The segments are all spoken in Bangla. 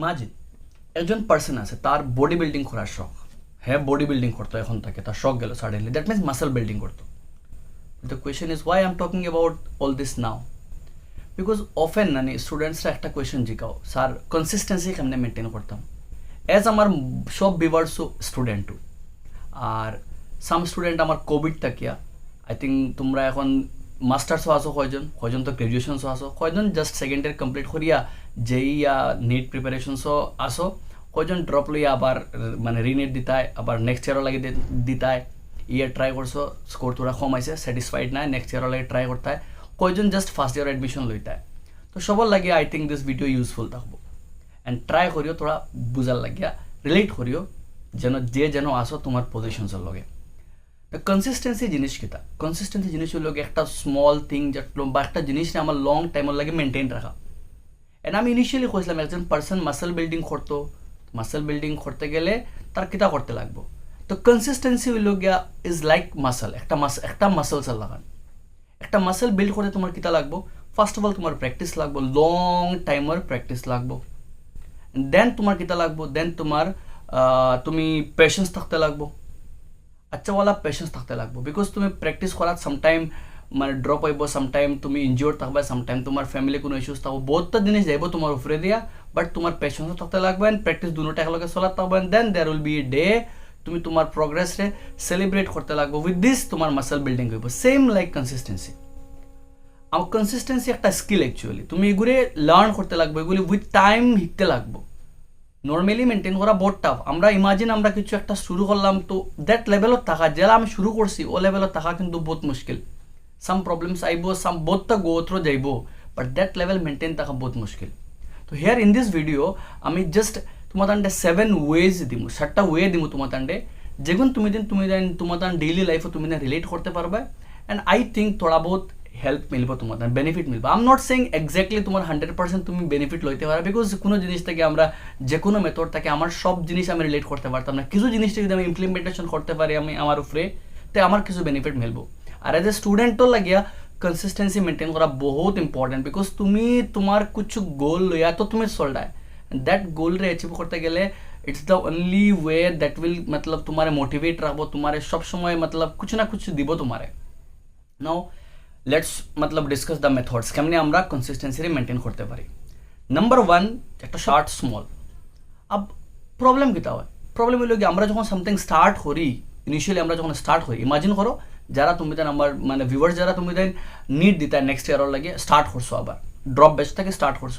ইমাজিন একজন পার্সন আছে, তার বডি বিল্ডিং করার শখ। হ্যাঁ বডি বিল্ডিং করতো, এখন থেকে তার শখ গেল suddenly that means muscle building করতো। The question is why I am talking about all this now because often মানে স্টুডেন্টসরা একটা কোয়েশন জিকাও স্যার কনসিস্টেন্সি কেমনে মেনটেন করতাম? অ্যাজ আমার সব ভিভার্সও স্টুডেন্টও আর সাম স্টুডেন্ট আমার কোভিড থাকিয়া আই থিঙ্ক তোমরা এখন মাস্টার্সও আসো কয়জন? কয়জন তো গ্রাজুয়েশনসও আসো কয়জন জাস্ট সেকেন্ড ইয়ার কমপ্লিট করিয়া যেই নিট প্রিপারেশনসও আসো। কয়জন ড্রপ লইয়া আবার মানে রিনেট দিতায় আবার নেক্সট ইয়ারও লাগে দিতায় ইয়ার ট্রাই করছ স্কোর তোরা কম আইছে স্যাটিসফাইড নাই নেক্সট ইয়ারও লাগে ট্রাই করতায় কয়জন জাস্ট ফার্স্ট ইয়ার এডমিশন লইতায় তো সবার লাগে I think this video useful থাকব অ্যান্ড ট্রাই করিও তোরা বুঝার লাগিয়া। রিলেট করিও যেন যে যেন আসো তোমার পজিশনসের লগে। কনসিস্টেন্সি জিনিস কিতা কনসিস্টেন্সি জিনিস হলো একটা স্মল থিং বা একটা জিনিস আমার লং টাইমের লাগে মেনটেন রাখা এন্ড আমি ইনিশিয়ালি কইছিলাম, একজন পার্সন মাসেল বিল্ডিং করতো। মাসেল বিল্ডিং করতে গেলে তার কিতা করতে লাগবো? তো কনসিস্টেন্সি হইল গিয়া ইজ লাইক মাসেল একটা মাস একটা মাসেলস লাগান। একটা মাসেল বিল্ড করতে তোমার কিতা লাগবো? ফার্স্ট অফ অল তোমার প্র্যাকটিস লাগবো লং টাইমের প্র্যাকটিস লাগবো। দেন তোমার কিতা লাগবো? দেন তোমার তুমি পেশেন্স থাকতে লাগবো। আচ্ছাওয়ালা পেশেন্স থাকতে লাগবো। বিকজ তুমি প্র্যাকটিস করার সামটাইম মানে ড্রপ হইব সামটাইম তুমি ইনজিওর থাকবে সামটাইম তোমার ফ্যামিলি কোনো ইস্যুস থাকব, বহুতটা জিনিস যাইব তোমার উপরে দিয়া বাট তোমার পেশেন্সও থাকতে লাগবে প্র্যাকটিস দুটোটা একলগে চলাতে থাকবে then there will be day তুমি তোমার প্রগ্রেসরে সেলিব্রেট করতে লাগবো উইথ দিস তোমার মাসেল বিল্ডিং হইব সেম লাইক কনসিস্টেন্সি আমার কনসিস্টেন্সি একটা স্কিল অ্যাকচুয়ালি তুমি এগুলি লার্ন করতে লাগবে এগুলি উইথ টাইম শিখতে লাগবো। নর্মালি মেনটেন করা বহুত টাফ আমরা ইমাজিন আমরা কিছু একটা শুরু করলাম, তো দ্যাট লেভেলত থাকা যেটা আমি শুরু করছি, ও লেভেলত থাকা কিন্তু বহুত মুশকিল। প্রবলেমস আইব সাম বহুতটা গো থ্রো যাইব বাট দ্যাট লেভেল মেনটেন থাকা বহুত মুশকিল তো হেয়ার ইন দিস ভিডিও আমি জাস্ট তোমার তান্ডে সেভেন ওয়েজ দিমু, সাতটা ওয়ে দিমু তোমার তান্ডে যেগুন তুমি দিন, তুমি দেন তোমার ডেইলি লাইফে তুমি রিলেট করতে পারবে। অ্যান্ড আই থিঙ্ক থোড়া বহুত হেল্প মিলব তোমার benefit মিলব। I am not saying exactly তোমার হান্ড্রেড পার্সেন্ট তুমি বেনিফিট লইতে পারবে বিকজ কোনো জিনিস থেকে আমরা যে কোনো মেথড থেকে আমার সব জিনিস আমি রিলেট করতে পারতাম না। কিছু জিনিসটা যদি আমি ইমপ্লিমেন্টেশন করতে পারি আমি, আমার উপরে, তো আমার কিছু বেনিফিট মিলব। আর এজ এ স্টুডেন্টও লাগিয়া কনসিস্টেন্সি মেনটেন করা বহুত ইম্পর্টেন্ট বিকজ তুমি তোমার কিছু গোল লইয়া তো তুমি চলডায় দ্যাট গোল রে অ্যাচিভ করতে গেলে it's the only way that will মতলব তোমারে মোটিভেট রাখব তোমারে সব সময় মতলব কিছু না কিছু দিব তোমারে নাও লেটস মতলব ডিসকাস দ্য মেথডস কেমনি আমরা কনসিস্টেন্সি মেনটেন করতে পারি নাম্বার ওয়ান একটা শর্ট স্মল আব প্রবলেম কিতা হয়? প্রবলেম হলো কি, আমরা যখন সামথিং স্টার্ট করি ইনিশিয়ালি আমরা যখন স্টার্ট করি ইমাজিন করো যারা দেন আমার মানে ভিউয়ার্স যারা দেন নিট দিতা নেক্সট ইয়ার লাগে স্টার্ট করছ আবার। ড্রপ বেচ থেকে স্টার্ট করছ।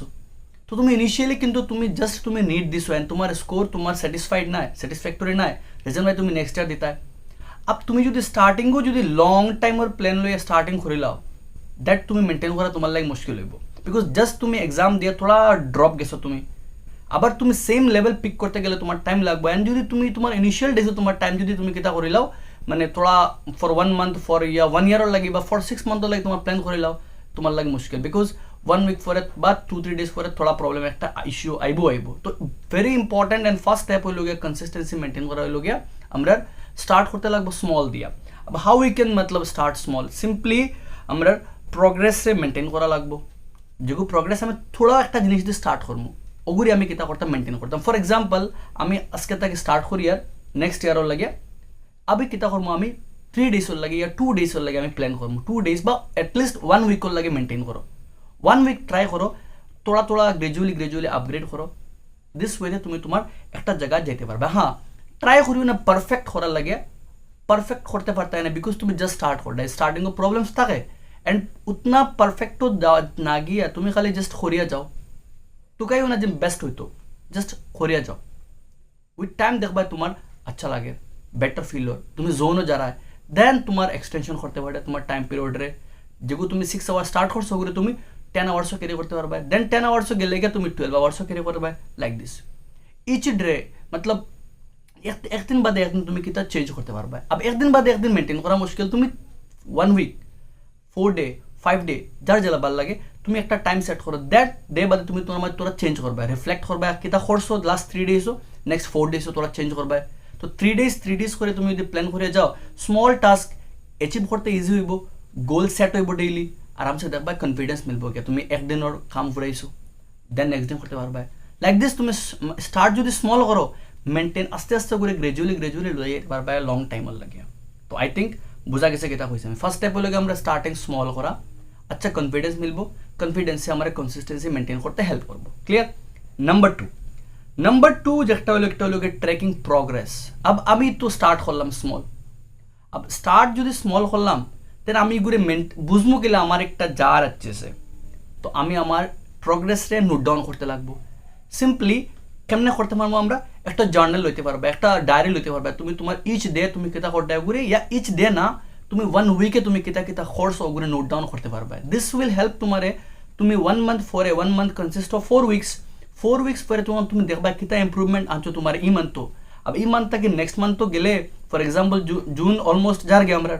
তো তুমি ইনিশিয়ালি কিন্তু তুমি জাস্ট তুমি নিট দিছো এন্ড তোমার স্কোর তোমার স্যাটিসফাইড নাই স্যাটিসফ্যাক্টরি নাই রিজন ভাই তুমি নেক্সট ইয়ার দিতায় আব তুমি যদি স্টার্টিংও যদি লং টাইমের প্ল্যান লইয়া স্টার্টিং করে লাও দ্যাট তুমি মেনটেন করা তোমার লাগে মুশকিল হইব। বিকজ জাস্ট তুমি এক্সাম দিয়ে থোড়া ড্রপ গেছো তুমি। আবার তুমি সেম লেভেল পিক করতে গেলে তোমার টাইম লাগবে অ্যান্ড যদি তুমি তোমার ইনিশিয়াল ডেজে তোমার টাইম যদি তুমি কিতা করে লাও মানে তোরা ফর ওয়ান মান্থ ফর ইয়া ওয়ান ইয়ারও লাগে বা ফর সিক্স মান্থও লাগে তোমার প্ল্যান করে লাও তোমার লাগে মুশকিল। বিকজ ওয়ান উইক পরে বা টু থ্রি ডেজ পরে থোড়া প্রবলেম একটা ইস্যু আইবো আইবো তো very important and first step হইল গিয়া কনসিস্টেন্সি মেনটেন করা হইল গিয়া আমরা স্টার্ট করতে লাগবো স্মল দিয়া। अब হাউ উই ক্যান মতলব স্টার্ট স্মল সিম্পলি আমরা প্রগ্রেসে মেনটেন করা লাগবো। যেগুলো প্রগ্রেস আমি থোড়া একটা জিনিস দিয়ে স্টার্ট করব ওগুলি আমি কিতা করতাম মেনটেন করতাম ফর এক্সাম্পল আমি আজকে থেকে স্টার্ট করি আর নেক্সট ইয়ারও লাগে আমি কিতা করব আমি থ্রি ডেজর লাগে ইয়া টু ডেজর লাগে আমি প্ল্যান করব টু ডেজ বা এটলিস্ট ওয়ান উইকর লাগে মেনটেন করো ওয়ান উইক ট্রাই করো তোড়া তোড়া গ্রেজুয়ালি গ্রেজুয়ালি আপগ্রেড করো দিস ওয়েতে তুমি তোমার একটা জায়গায় যেতে পারবে হ্যাঁ ট্রাই করিও না পারফেক্ট করার লাগে পারফেক্ট করতে পারতে না বিকজ তুমি জাস্ট স্টার্ট করলে স্টার্টিংও প্রবলেমস থাকে অ্যান্ড উতনা পারফেক্টও না গিয়া তুমি খালি জাস্ট করিয়া যাও টুকাইও না যে বেস্ট হইতো জাস্ট করিয়া যাও উইথ টাইম দেখবা তোমার আচ্ছা লাগে বেটার ফিল তুমি জোনও যারায় দেন তোমার এক্সটেনশন করতে পারে তোমার টাইম পিরিয়ডরে যেগুলো তুমি সিক্স আওয়ার স্টার্ট করছ, ওগুলো তুমি টেন আওয়ার্সও ক্যারি করতে পারবে। দেন টেন আওয়ার্সও গেলে গিয়ে তুমি টুয়েলভ আওয়ার্সও ক্যারি করবে লাইক দিস ইচ ডে মতলব এক, একদিন বাদে একদিন তুমি কিতা চেঞ্জ করতে পারবে। আব একদিন বাদে একদিন মেনটেন করা মুশকিল। তুমি one week four day five day যার জেলা ভালো লাগে, তুমি একটা টাইম সেট করো। দ্যাট ডে বাদে তুমি তোমার মধ্যে তোরা চেঞ্জ করবে। রিফ্লেক্ট করবে কিতা করছ লাস্ট থ্রি ডেজও নেক্সট ফোর ডেজও তোরা চেঞ্জ করবে। তো থ্রি ডেজ থ্রি ডেজ করে তুমি যদি প্ল্যান করে যাও স্মল টাস্ক অ্যাচিভ করতে ইজি হইব গোল সেট হইব ডেইলি আরামসে দেখবা কনফিডেন্স মিলব গিয়া তুমি একদিনের কাম ফুরাইছো দেন নেক্সট দিন করতে পারবে। লাইক দিস তুমি স্টার্ট যদি স্মল করো মেনটেন আস্তে আস্তে করে গ্রাজুয়ালি গ্রাজুয়ালি লই যেতে পারবা লং টাইমের লাগে। তো আই থিঙ্ক বোঝা গেছে কিতা কইছে আমি। ফার্স্ট স্টেপ হলো গিয়ে আমরা স্টার্টিং স্মল করা আচ্ছা কনফিডেন্স মিলবো। কনফিডেন্সে আমার কনসিস্টেন্সি মেনটেন করতে হেল্প করব clear number two number two যেটা হলো একটা হলো ট্রেকিং প্রগ্রেস আব আমি তো স্টার্ট করলাম স্মল আব স্টার্ট যদি স্মল করলাম দেন আমি ঘুরে মেন্ট বুঝব গেলে আমার একটা জার আছে তো আমি আমার প্রগ্রেসরে নোট ডাউন করতে লাগবো সিম্পলি কেমনে করতে পারব আমরা একটা জার্নাল লইতে পারবে একটা ডায়েরি লইতে পারবে তুমি তোমার ইচ ডে তুমি কিতা করতে ঘুরে ইয়া ইচ ডে না তুমি ওয়ান উইকে তুমি কিতা কিতা খরচ ওগুলো নোট ডাউন করতে পারবে দিস উইল হেল্প তোমারে তুমি ওয়ান মান্থ ফরে one month consist of four weeks four weeks পরে তখন তুমি দেখবা কিতা ইম্প্রুভমেন্ট আনছো তোমার ই মান্থ अब ই মান্থ তাকে নেক্সট মান্থ তো গেলে ফর এক্সাম্পল জুন অলমোস্ট যার গে আমরা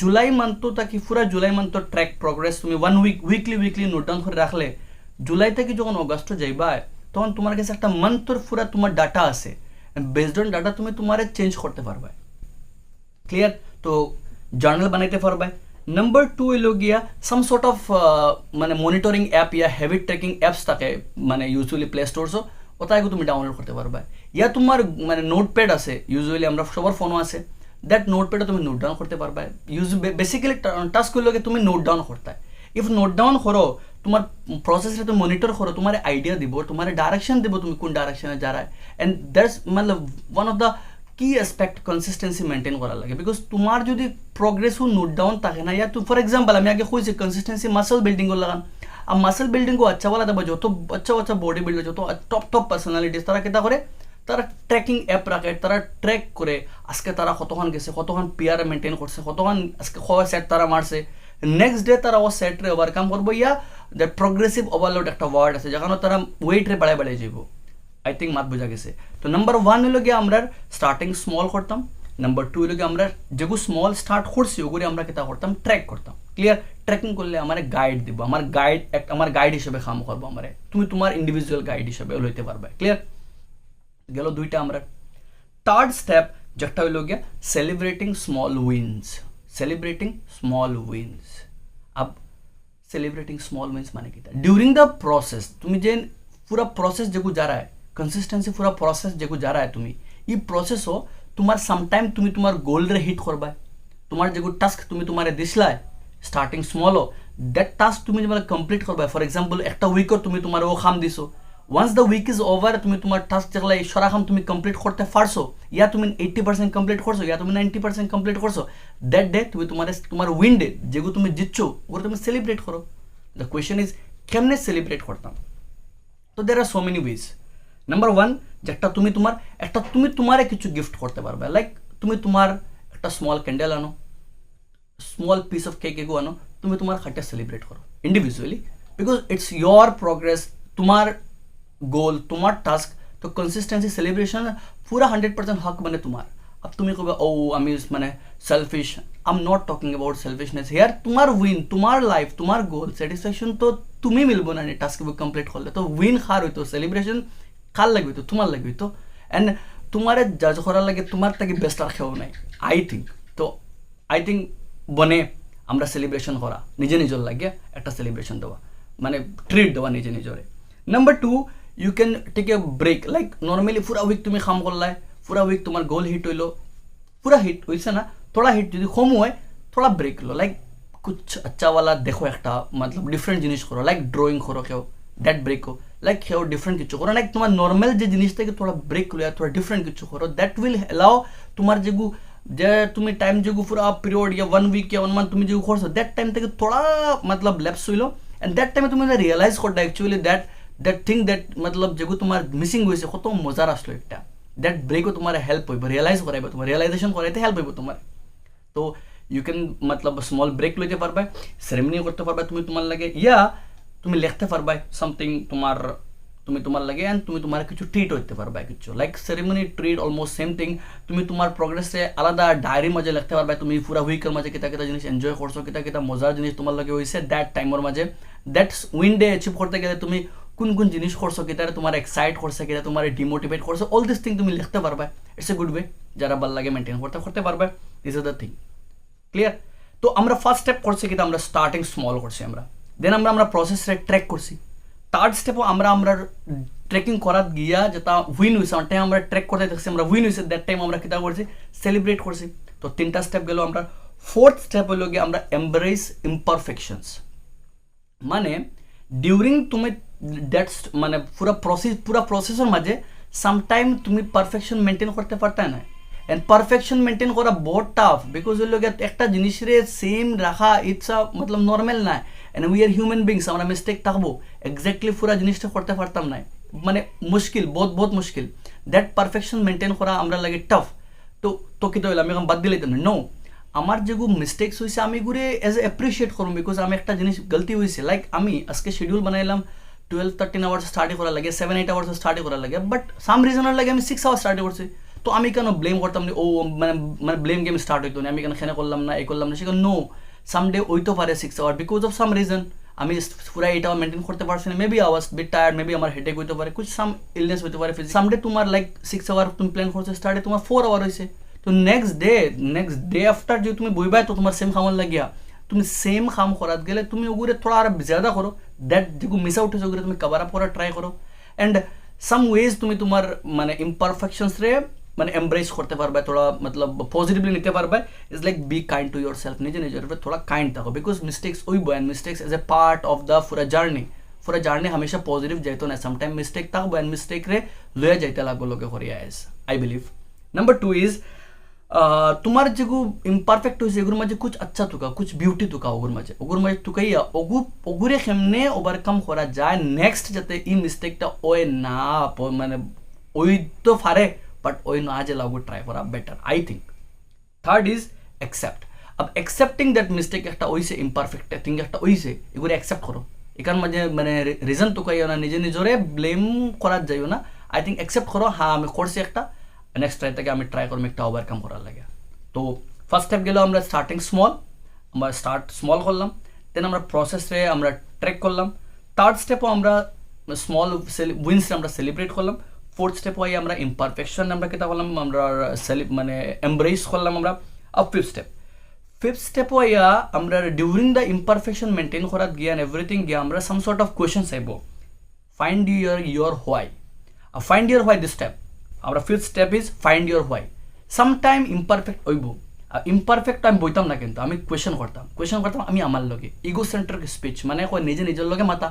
জুলাই মান্থ তাকে পুরা জুলাই মান্থ ট্র্যাক প্রোগ্রেস তুমি one week weekly weekly note down করে রাখলে জুলাই থেকে যখন অগস্ট যাইবা, তখন তোমার কাছে একটা মান্থর পুরা তোমার ডাটা আছে। বেসড অন ডাটা তুমি তোমার চেঞ্জ করতে পারবে। ক্লিয়ার তো জার্নাল বানাইতে পারবে। নাম্বার টু হইল গিয়া সাম সর্ট অফ মানে মনিটরিং অ্যাপ ইয়া হ্যাবিট ট্রেকিং অ্যাপস থাকে মানে ইউজুয়ালি প্লে স্টোরসও ওটাকে তুমি ডাউনলোড করতে পারবে ইয়া তোমার মানে নোটপ্যাড আছে ইউজুয়ালি আমরা সবার ফোনও আছে দ্যাট নোটপ্যাডে তুমি নোট ডাউন করতে পারবে ইউজ বেসিক্যালি টাস্কগুলোকে তুমি নোট ডাউন করতে ইফ নোট ডাউন করো তোমার প্রসেসরে তুমি মনিটর করো তোমার আইডিয়া দিব তোমার ডাইরেকশন দিব তুমি কোন ডাইরেকশনে যারা অ্যান্ড দ্যাটস মানে ওয়ান অফ দ্য কি এসপেক্ট কনসিস্টেন্সি মেইনটেইন করা লাগে? বিকজ তোমার যদি প্রগ্রেসও নোট ডাউন থাকে না ইয়া ফর এক্সাম্পল আমি আগে কইছি কনসিস্টেন্সি মাসল বিল্ডিং লাগান আর মাসল বিল্ডিং আচ্ছা বলা দেবো যত আচ্ছা আচ্ছা বডি বিল্ডার যত টপ টপ পার্সোনালিটিস তারা কেতা করে তারা ট্রেকিং অ্যাপ রাখে তারা ট্র্যাক করে আজকে তারা কতক্ষণ গেছে কতক্ষণ পিয়ার মেনটেন করছে কতক্ষণ আজকে খাওয়া সেট তারা মারছে নেক্সট ডে তারা ও সেটরে ওভারকাম করব ইয়া দ্যাট প্রগ্রেসিভ ওভারলোড একটা ওয়ার্ড আছে যেখানে তারা ওয়েটরে বাড়ায় বাড়ায় যাব। আই থিঙ্ক মাত বোঝা গেছে তো নাম্বার ওয়ান হলো গিয়ে আমরা স্টার্টিং স্মল করতাম নাম্বার টু হলো গিয়ে আমরা যেগুলো স্মল স্টার্ট করছি ওগুলি আমরা কেটা করতাম ট্র্যাক করতাম ক্লিয়ার ট্রেকিং করলে আমার গাইড দিব আমার গাইড একটা আমার গাইড হিসেবে কাম করব আমার তুমি তোমার ইন্ডিভিজুয়াল গাইড হিসেবে লইতে পারবে ক্লিয়ার গেল দুইটা আমরা থার্ড স্টেপ যেটা হইল গিয়া celebrating small wins celebrating small wins আব সেলিব্রেটিং স্মল উইন্স মানে কি ডিউরিং দ্য প্রসেস তুমি যে পুরা প্রসেস যেগু যা কনসিস্টেন্সি পুরা প্রসেস যেগু যা রায় তুমি ই প্রসেসও তোমার সামটাইম তুমি তোমার গোলরে হিট করবা। তোমার যেগু টাস্ক তুমি তোমারে দিসলায় স্টার্টিং স্মল দ্যাট টাস্ক তুমি যেমন কমপ্লিট করবা। ফর এক্সাম্পল একটা উইকর তুমি তোমার ও খাম দিছো। Once the week is over তুমি তোমার টাস্ক যেগুলো সরা খাম তুমি কমপ্লিট করতে পারছ, ইয়া তুমি এইট্টি পার্সেন্ট কমপ্লিট করছ, ইয়া তুমি নাইনটি পার্সেন্ট কমপ্লিট করছ দ্যাট ডে তুমি তোমার তোমার উইন ডে যেগুলো তুমি জিতছো, ওগুলো তুমি সেলিব্রেট করো। দ্য কোয়েশ্চেন ইজ কেমনে সেলিব্রেট করতাম? তো there are so many ways number one যেটা তুমি তোমার, একটা তুমি তোমারে কিছু গিফট করতে পারবে। লাইক তুমি তোমার একটা স্মল ক্যান্ডেল আনো স্মল পিস অফ কেক এগো আনো, তুমি তোমার খাটটা সেলিব্রেট করো individually because it's your progress তোমার গোল তোমার টাস্ক তো কনসিস্টেন্সি সেলিব্রেশন পুরা হান্ড্রেড পার্সেন্ট হক মানে তোমার। अब তুমি কবে ও আমি মানে selfish I am not talking about selfishness here তোমার উইন তোমার লাইফ তোমার গোল স্যাটিসফ্যাকশন তো তুমি মিলবো না টাস্ক কমপ্লিট করলে। তো উইন খার হইতো সেলিব্রেশন কার লাগবে তো তোমার লাগবে তো অ্যান্ড তোমার জাজ করার লাগে তোমার তাকে বেস্ট আর খেও নাই। আই থিঙ্ক তো আই থিঙ্ক বনে আমরা সেলিব্রেশন করা, নিজে নিজের লাগে একটা সেলিব্রেশন দেওয়া মানে ট্রিট দেওয়া নিজে নিজরে। Number two you can take a break like normally পুরা উইক তুমি কাম করলাই পুরা উইক তোমার গোল হিট হইল, পুরা হিট হয়েছে না, থোড়া হিট যদি কম হয়, থোড়া ব্রেক লো লাইক কুছ আচ্ছা ওয়ালা দেখো একটা, মতলব ডিফারেন্ট জিনিস করো লাইক ড্রয়িং করো কেউ দ্যাট ব্রেক লাইক কেউ ডিফারেন্ট কিছু করো। লাইক তোমার নর্মাল যে জিনিস থেকে থোড়া ব্রেক লো থোড়া ডিফারেন্ট কিছু করো দ্যাট উইল এলাও তোমার যেগু, যে তুমি টাইম যেগু পুরা পিরিয়ড ইয়া ওয়ান উইক ইয়া ওয়ান মান্থ তুমি যেগু করছ দ্যাট টাইম থেকে থোড়া মতলব ল্যাপস হইল। অ্যান্ড দ্যাট টাইমে তুমি realise করটা actually that that thing that মতলব যেগু তোমার মিসিং হয়েছে কত মজার আসলো একটা দ্যাট ব্রেকও তোমার হেল্প হইব রিয়েলাইজ করাইব তোমার রিয়েলাইজেশন করাইতে হেল্প হইব তোমার। তো ইউ ক্যান মতলব স্মল ব্রেক লইতে পারবে সেরেমনি করতে পারবে তুমি তোমার লাগে। ইয়া তুমি লিখতে পারবে সামথিং তোমার, তুমি তোমার লাগে অ্যান্ড তুমি তোমার কিছু ট্রিট হইতে পারবে কিছু। Like ceremony treat almost same thing তুমি তোমার প্রগ্রেসে আলাদা ডায়েরির মাঝে লিখতে পারবে তুমি পুরা উইকের মাঝে কিতা কিতা জিনিস এনজয় করছ কিতা কিতা মজার জিনিস তোমার লাগে হয়েছে দ্যাট টাইমের মাঝে। দ্যাট উইন ডে অ্যাচিভ করতে গেলে তুমি কোন কোন জিনিস করছ কিতা তোমার এক্সাইট করছে, কিতা তোমার ডিমোটিভেট করছে অল দিস থিং তুমি লিখতে পারবে ইটস এ গুড ওয়ে যারা ভালো লাগে মেনটেন করতে করতে পারবে। This is the thing clear তো আমরা ফার্স্ট স্টেপ করছি কিন্তু আমরা স্টার্টিং স্মল করছি আমরা। দেন আমরা আমরা প্রসেসরে ট্র্যাক করছি। থার্ড স্টেপও আমরা আমরা ট্রেকিং করাত গিয়া যেটা উইন হয়েছে আমার টাইম আমরা ট্রেক করতে দেখছি আমরা উইন হয়েছে দ্যাট টাইম আমরা কিতা করছি? সেলিব্রেট করছি। তো তিনটা স্টেপ গেল আমরা। ফোর্থ স্টেপ হইল গিয়ে আমরা এমব্রেস ইমপারফেকশনস মানে ডিউরিং তুমি দ্যাটস মানে পুরা প্রসেস পুরা প্রসেসের মাঝে সামটাইম তুমি পারফেকশন মেনটেন করতে পারতে না। এন্ড পারফেকশন মেনটেন করা বহুত টাফ বিকজ হইল গিয়ে একটা জিনিসরে সেম রাখা ইটস মতলব নর্মাল না। And we are human beings আমরা মিস্টেক থাকব। এক্স্যাক্টলি পুরা জিনিসটা করতে পারতাম না। মানে মুশকিল, বহুত বহুত মুশকিল। দ্যাট পারফেকশন মেনটেন করা আমরা লাগে টাফ তো তো কি আমি এখন বাদ দিলে নো আমার যেগু মিস্টেকস হয়েছে আমি গুড়ে এজ এ অ্যাপ্রিসিয়েট করুন বিকজ আমি একটা জিনিস গলতি হয়েছে লাইক আমি আজকে শিডিউল বানাইলাম টুয়েলভ থার্টিন আওয়ার্স স্টাডি করা লাগে সেভেন এইট আওয়ার্স স্টাডি করা লাগে। বাট সাম রিজনের লাগে আমি সিক্স আওয়ার্স স্টাডি করছি। তো আমি কেন ব্লেম করতাম ও মানে মানে ব্লেম গেম স্টার্ট হইতো না, আমি কেন খেনে করলাম না এই করলাম না? সেখানে নো সামডে হইতে পারে six hour because of some reason আমি পুরা এইট আওয়ার মেনটেন করতে পারছি না। মেবি আওয়াজ বিট টায়ার মেবি আমার হেডেক হইতে পারে কুছ সাম ইলনেস হইতে পারে সামডে তোমার লাইক সিক্স আওয়ার তুমি প্ল্যান করছ স্টার্টে তোমার ফোর আওয়ার হয়েছে তো next day next day after যে তুমি বইবাই তো তোমার সেম খামন লাগিয়া। তুমি সেম খাম করাত গেলে তুমি ওগুলো থোড়া আর জ্যাদা করো। দ্যাট যেগুলো মিস আউট হয়েছে ওগুলো তুমি কভার আপ করার ট্রাই করো। অ্যান্ড সাম ওয়েজ তুমি তোমার মানে ইমপারফেকশনস রে মানে এমব্রেস করতে পারবে থোড়া মতলব পজিটিভলি নিতে পারবে is like be kind to yourself নিজে নিজের উপরে থোড়া কাইন্ড থাকো বিকজ মিস্টেক্স ওইব and mistakes is a part of the ফুরা জার্নি ফুরা জার্নি হমেশা পজিটিভ যাইতো না সামটাইম মিস্টেক থাকব অ্যান্ড মিস্টেক রে লয়ে যাইতে লাগবো লোকে করিয়া as I believe number two is তোমার যেগু ইমপারফেক্ট হয়েছে এগুলোর মাঝে কুছ আচ্ছা তুকা কুছ বিউটি তুকা ওগুর মাঝে ওগুর মাঝে তুকাইয়া ওগু, ওগুরে কেমনে ওভারকাম করা যায় নেক্সট যাতে এই মিস্টেকটা ওয়ে না মানে ওই তো পারে বাট ওই না যে লাগু ট্রাই করা better I think third is accept আব অ্যাকসেপ্টিং দ্যাট মিস্টেক একটা ওইছে ইমপারফেক্ট থিং একটা ওইছে এগুলো অ্যাকসেপ্ট করো এখান মাঝে মানে রিজন তো কাইও না নিজে নিজরে ব্লেম করার যাইও না আই থিঙ্ক অ্যাকসেপ্ট করো হ্যাঁ আমি করছি একটা নেক্সট ট্রাই থেকে আমি ট্রাই করব একটা ওভারকাম করার লাগে তো ফার্স্ট স্টেপ গেল আমরা স্টার্টিং স্মল আমরা স্টার্ট স্মল করলাম দেন আমরা প্রসেসে আমরা ট্র্যাক করলাম থার্ড স্টেপও আমরা স্মল উইন্সে আমরা সেলিব্রেট করলাম ফোর্থ স্টেপ হয় আমরা ইমপারফেকশন আমরা কেটা করলাম আমরা সেলি মানে এমব্রেস করলাম আমরা। আর ফিফথ স্টেপ ফিফথ স্টেপ হইয়া আমরা ডিউরিং দ্য ইমপারফেকশন মেনটেন করার গিয়া এভরিথিং গিয়া আমরা সাম সর্ট অফ কোয়েশন চাইব। Find your your why find your why this step আমরা fifth step is find your why sometime imperfect হইব। ইমপারফেক্ট আমি বইতাম না কিন্তু, আমি কোয়েশন করতাম। কোয়েশন করতাম, আমি আমার লগে। ইগো সেন্টার স্পিচ মানে নিজে নিজের লগে মাথা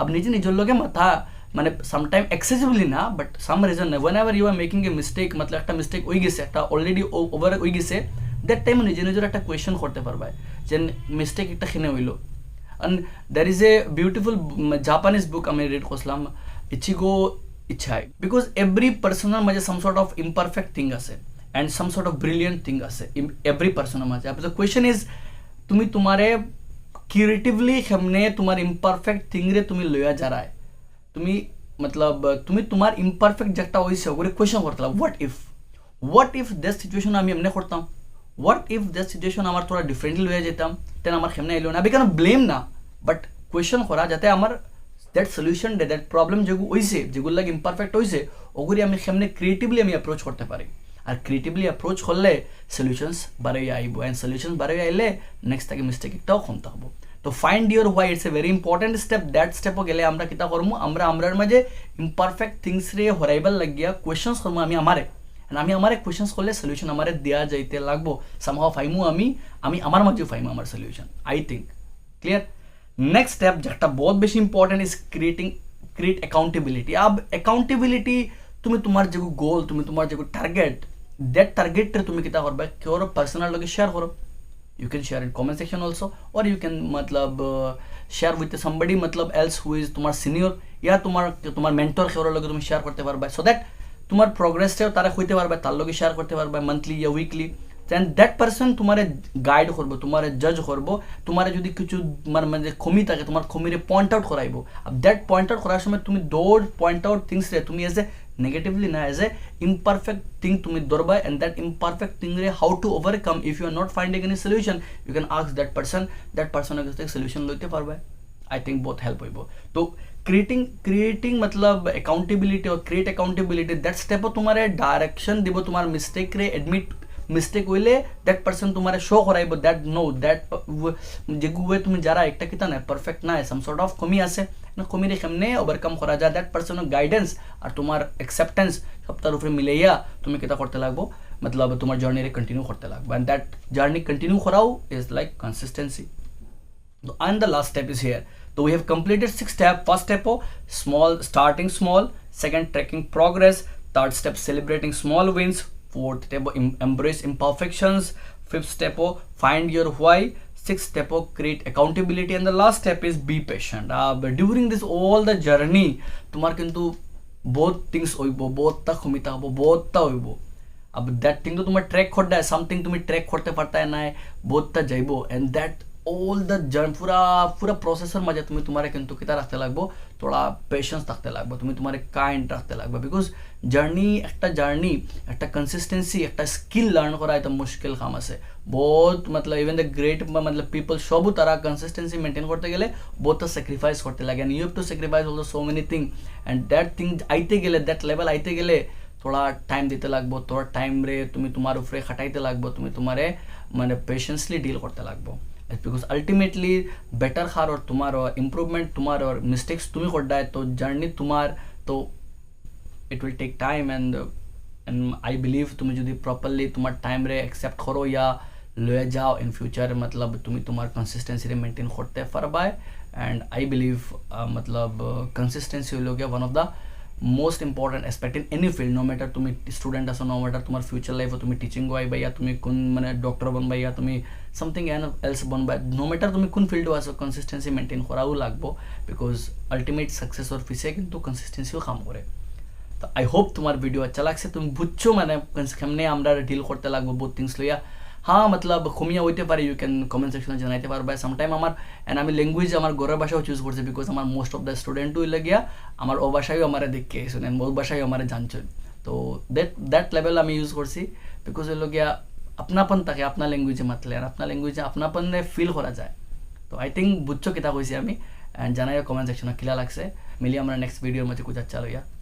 আব নিজে নিজের লগে মাথা মানে সামটাইম এক্সেসিভলি না but some reason whenever you are making a mistake মতলব একটা মিস্টেক হয়ে গেছে, একটা অলরেডি ওভার হয়ে গেছে দ্যাট টাইম নিজে নিজের একটা কোয়েশন করতে পারবে, যে মিস্টেক একটা খেনে হইল। And there is a beautiful b- Japanese book আমি read করছিলাম ইচিগো ইচ্ছাই বিকজ এভরি পার্সনের মাঝে some sort of imperfect thing আছে and some sort of brilliant thing আছে এভরি পার্সনের মাঝে। দ্য কোয়েশন ইজ তুমি তোমারে ক্রিয়েটিভলি কেমনে তোমার ইমপারফেক্ট থিং রে তুমি লইয়া যারায়। তুমি মতলব তুমি তোমার ইমপারফেক্ট যেটা হয়েছে ওগুলো কোয়েশন করতাম what if what if that situation আমি এমনি করতাম হোয়াট ইফ দ্যাট সিচুয়েশন আমার তোরা ডিফারেন্টলি হয়ে যেতাম তেন আমার কেমনে এলো না আমি কেন ব্লেম না বাট কোয়েশন করা যাতে আমার দ্যাট সলিউশন দ্যাট প্রবলেম যেগুলো হয়েছে যেগুলো লাগে ইমপারফেক্ট হয়েছে ওগুলি আমি কেমনে ক্রিয়েটিভলি আমি অ্যাপ্রোচ করতে পারি আর ক্রিয়েটিভলি অ্যাপ্রোচ করলে সলিউশনস বাড়াই আইব অ্যান্ড সলিউশন বাড়াই আইলে নেক্সট থেকে মিস্টেক একটাও কম থাকব তো find your why it's a very important step that স্টেপও গেলে আমরা কিতা করব আমরা আমরার মাঝে ইমপারফেক্ট থিংস রে হরাইবার লাগিয়া কোয়েশনস করব আমি আমারে। And আমি আমার কোয়েশনস করলে সলিউশন আমার দেওয়া যাইতে লাগবো। সামহাও ফাইমু আমি আমি আমার মাঝেও ফাইমু আমার solution I think clear next step যেটা বহুত বেশি important is creating create accountability আব অ্যাকাউন্টেবিলিটি তুমি তোমার যে গোল তুমি তোমার যে টার্গেট দ্যাট টার্গেটরে তুমি কিতা করবে? কেউ পার্সোনাল লগে শেয়ার করো। you can share in comment section also. Or you can matlab uh, share with somebody matlab else who is তোমার senior ইয়া তোমার তোমার mentor কেওর লগে তুমি share করতে পারবা so that তোমার progressটাও তারা হইতে পারবে তার লগে share করতে পারবে monthly ইয়া weekly. দেন দ্যাট পারসন তোমারে গাইড করব তোমারে জজ করব তোমারে যদি কিছু মানে মানে কমি থাকে তোমার কমিরে পয়েন্ট আউট করাইব দ্যাট পয়েন্ট আউট করার সময় তুমি দৌড় পয়েন্ট আউট থিংস রে তুমি এসে নেগেটিভলি না এজ এ ইমপারফেক্ট থিং তুমি ধরবা অ্যান্ড দ্যাট ইমপারফেক্ট থিং রে how to overcome if you are not finding any solution you can ask that person that পার্সনের কাছ থেকে সলিউশন লইতে পারবে আই থিঙ্ক বহুত হেল্প হইব তো ক্রিয়েটিং ক্রিয়েটিং মতলব অ্যাকাউন্টেবিলিটি ও ক্রিয়েট অ্যাকাউন্টেবিলিটি দ্যাট স্টেপও তোমার ডাইরেকশন দিব তোমার মিস্টেক রে এডমিট মিস্টেক হইলে দ্যাট পার্সন তোমার শো করাইব দ্যাট নো দ্যাট যেগুলো তুমি যারা একটা কিতা নাই পারফেক্ট নাই সাম সর্ট অফ কমি আছে কমিরে কেমনে ওভারকাম করা যায় দ্যাট পার্সনের গাইডেন্স আর তোমার অ্যাকসেপ্টেন্স সবটার উপরে মিলাইয়া তুমি কিতা করতে লাগবো মতলব তোমার জার্নিরে কন্টিনিউ করতে লাগবে অ্যান্ড দ্যাট জার্নি কন্টিনিউ করাও is like consistency and the last step is here so we have completed six step first step oh, small starting small second tracking progress third step celebrating small wins fourth step oh, em- embrace imperfections fifth step oh, find your why sixth step of create accountability and the last step is be patient uh, but during this all the journey তোমার কিন্তু both ta khumita বহুতটা both ta বহুতটা ab that thing to তো track khodda something tumi track track parta nai both ta jaibo and that all the journey পুরা পুরা প্রসেসের মাঝে তুমি তোমার কিন্তু কিতা রাখতে লাগবো তোরা পেশেন্স রাখতে লাগবো তুমি তোমার কাইন্ড রাখতে লাগবে বিকজ জার্নি একটা জার্নি একটা কনসিস্টেন্সি একটা স্কিল লার্ন করা এটা মুশকিল কাম আছে বহুত মতলব ইভেন দ্য গ্রেট মতলব পিপল সবও তারা কনসিস্টেন্সি মেনটেন করতে গেলে বহুত স্যাক্রিফাইস করতে লাগে and you have to sacrifice also so many thing and that thing আইতে গেলে দ্যাট লেভেল আইতে গেলে থোড়া টাইম দিতে লাগবো তোর টাইম রে তুমি তোমার উপরে খাটাইতে লাগবো তুমি তোমারে মানে পেশেন্সলি ডিল করতে লাগবো बिकॉज़ अल्टिमेटली बेटर खार और तुम्हार और इम्प्रूवमेंट तुम्हार और मिस्टेक्स तुम्हें को है तो जर्नी तुम्हार तो it will take time and and I believe तुम्हें जो प्रॉपरली तुम्हार टाइम रे एक्सेप्ट करो या ले जाओ इन फ्यूचर मतलब तुम्हें तुम्हार कंसिस्टेंसी रे मेंटेन करते फर बाय एंड आई बिलीव मतलब कंसिस्टेंसी हो गया one of the most important aspect in any field no matter তুমি স্টুডেন্ট আছো নো ম্যাটার তোমার ফিউচার লাইফে তুমি টিচিং আইবা ইয়া তুমি কোন মানে ডক্টর বনবা ইয়া তুমি সামথিং এন এলস বনবা নো ম্যাটার তুমি কোন ফিল্ডে আছো কনসিস্টেন্সি মেনটেন করাও লাগবো বিকজ আলটিমেট সাকসেসর পিছিয়ে কিন্তু কনসিস্টেন্সিও কাম করে তো আই হোপ তোমার ভিডিও আচ্ছা লাগছে। তুমি বুঝছ মানে কেমনে আমরা ডিল করতে লাগবো, বহুত থিংস লইয়া হ্যাঁ মতলব কমিয়া হইতে পারে ইউ ক্যান কমেন্ট সেকশনে জানাইতে পারো পারবা সামটাইম আমার অ্যান্ড আমি ল্যাঙ্গুয়েজ আমার ঘরের ভাষাও চুজ করছি বিকজ আমার মোস্ট অফ দ্য স্টুডেন্টও গিয়া আমার ও ভাষায়ও আমার দেখে আইসুন অ্যান্ড ও ভাষায় আমার জানছেন তো দ্যাট দ্যাট লেভেল আমি ইউজ করছি বিকজ হইল গিয়া আপনাপন থাকে আপনার ল্যাঙ্গুয়েজে মাতলে আর আপনার ল্যাঙ্গুয়েজে আপনাপনে ফিল করা যায় তো আই থিঙ্ক বুঝছ কিতা কইছি আমি অ্যান্ড জানাই কমেন্ট সেকশনে কিলা লাগছে মিলিয়ে আমরা নেক্সট ভিডিওর মধ্যে কুচার চালইয়া টাটা